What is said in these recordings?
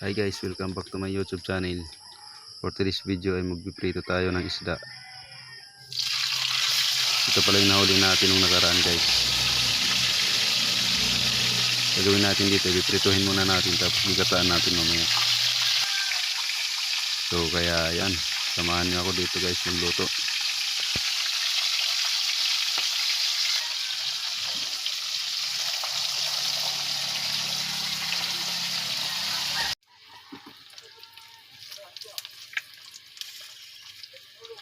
Hi guys, welcome back to my YouTube channel. For today's video ay magpiprito tayo ng isda. Ito pala yung nahuli natin nung nakaraan guys. Gagawin natin dito, ipiprituhin muna natin tapos gigataan natin mamaya. So kaya yan, samahan niyo ako dito guys magluto.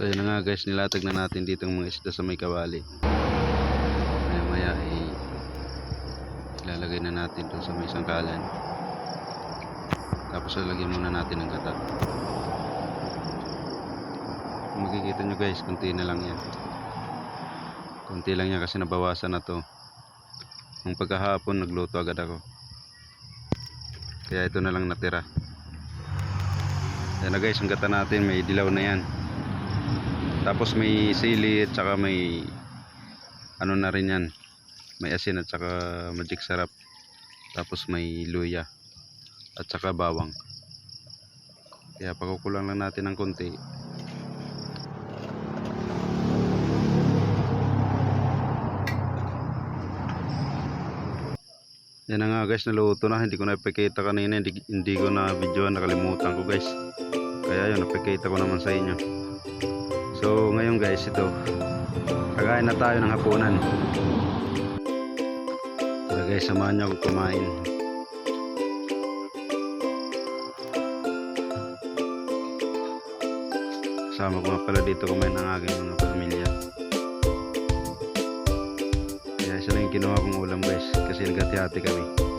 So yun nga guys, nilatag na natin dito ang mga isda sa may kawali. Maya maya ay ilalagay na natin doon sa may sangkalan. Tapos lalagyan muna natin ng gata. Makikita nyo guys, kunti na lang yan. Kunti lang yan kasi nabawasan na to. Nung pagkahapon nagluto agad ako. Kaya ito na lang natira. Yan na guys, ang gata natin may dilaw na yan. Tapos may sili at saka may ano na rin yan. May asin at saka magic sarap. Tapos may luya at saka bawang. Kaya pakukulang lang natin ng konti. Yan na nga guys, naluto na. Hindi ko na ipakita kanina. Hindi, hindi ko na video nakalimutan ko guys. Kaya yun, napakita ko naman sa inyo. So ngayon guys ito Kakain na tayo ng hapunan Tara guys samahan niyo ako kumain. Kasama ko nga pala dito kumain ng aking mga pamilya. Kaya isa lang yung kinuha kong ulam guys. Kasi nagati-hati kami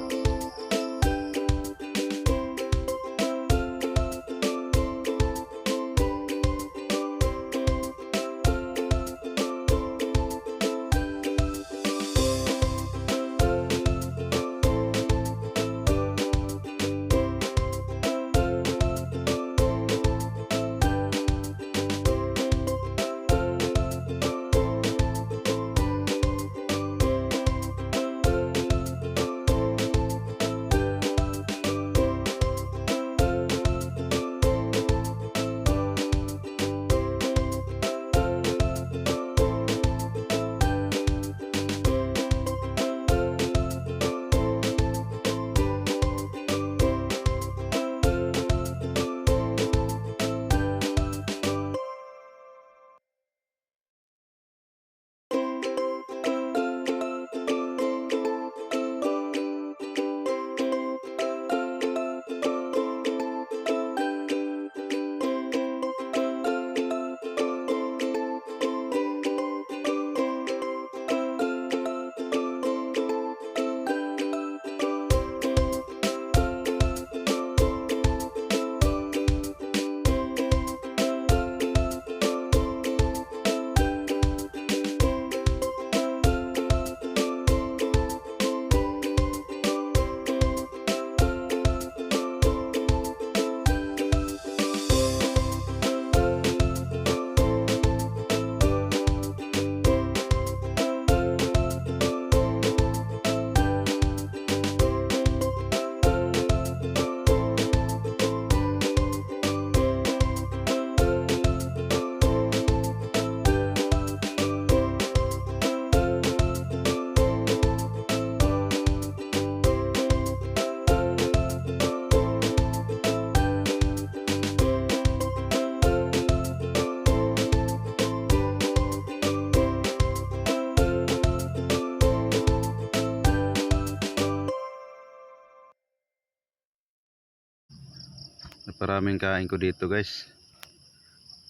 Naparaming kain ko dito guys.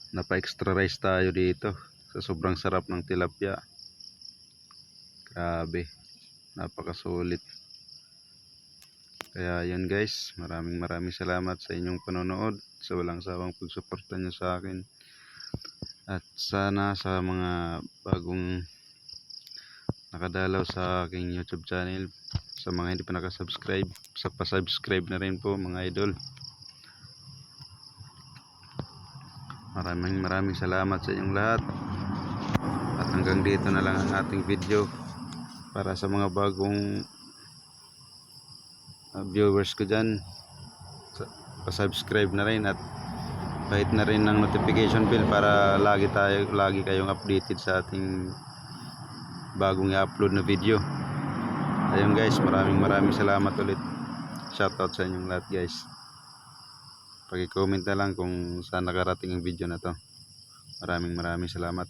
Napa extra rice tayo dito. Sa sobrang sarap ng tilapia. Grabe. Napakasulit. Kaya yun guys. Maraming maraming salamat sa inyong panonood. Sa walang sawang pagsuporta nyo sa akin. At sana sa mga bagong nakadalaw sa aking YouTube channel. Sa mga hindi pa nakasubscribe. Sa pa-subscribe na rin po mga idol. Maraming maraming salamat sa inyong lahat. At hanggang dito na lang ang ating video para sa mga bagong uh, viewers ko dyan. Pa-subscribe na rin at kahit na rin ng notification bell para lagi tayo lagi kayong updated sa ating bagong i-upload na video. Ayun guys, maraming maraming salamat ulit. Shoutout sa inyong lahat guys. Pag-comment na lang kung saan nakarating ang video na to. Maraming maraming salamat.